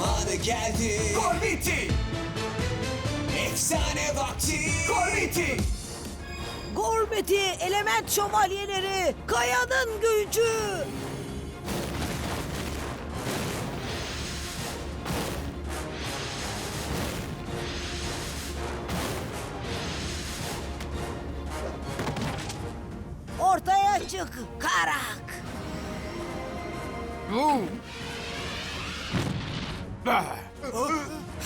Zamanı geldi. Gormiti! Efsane vakti. Gormiti! Gormiti, element şövalyeleri, kayanın gücü. Ortaya çık, Karak.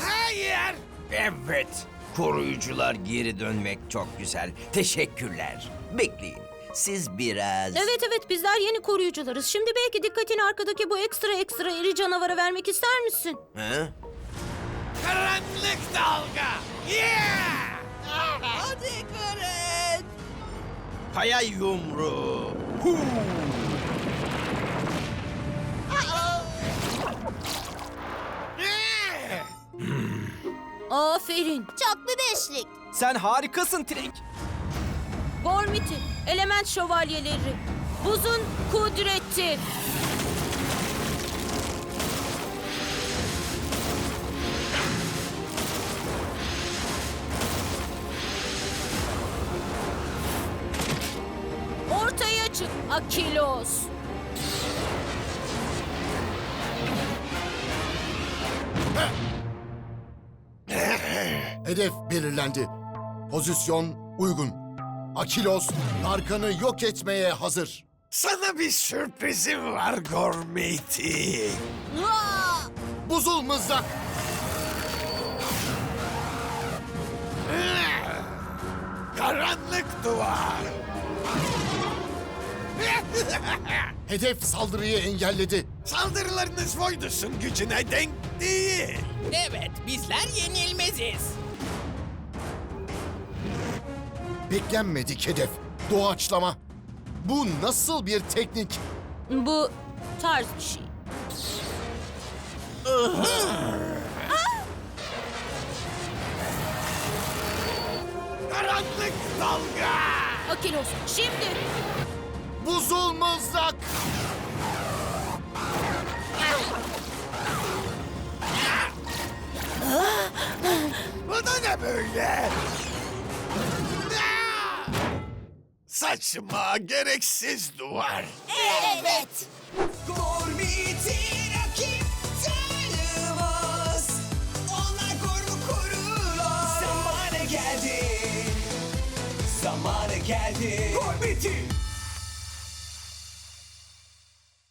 Hayır. Evet. Koruyucular geri dönmek çok güzel. Teşekkürler. Bekleyin. Siz biraz... Evet evet bizler yeni koruyucularız. Şimdi belki dikkatini arkadaki bu ekstra ekstra iri canavara vermek ister misin? Ha? Karanlık dalga! Yeah! Hadi Karet. Kaya yumruğu. Aferin. Çoklu beşlik. Sen harikasın Trink. Gormiti, element şövalyeleri. Buzun kudreti. Ortaya çık Akilos. Hedef belirlendi. Pozisyon uygun. Akilos, Narkan'ı yok etmeye hazır. Sana bir sürprizim var Gormiti. Buzul mızrak, Karanlık duvar. hedef saldırıyı engelledi. Saldırılarınız Voidus'un gücüne denk değil. Evet, bizler yenilmeziz. Beklenmedik hedef. Doğaçlama. Bu nasıl bir teknik? Bu tarz bir şey. Karanlık dalga. Akilos, şimdi. Buzul mızrak, Bu da ne böyle? Saçma, gereksiz duvar. Evet. Gormiti rakip tanımaz. Onlar koru korurlar. Zamanı geldi. Zamanı geldi. Gormiti!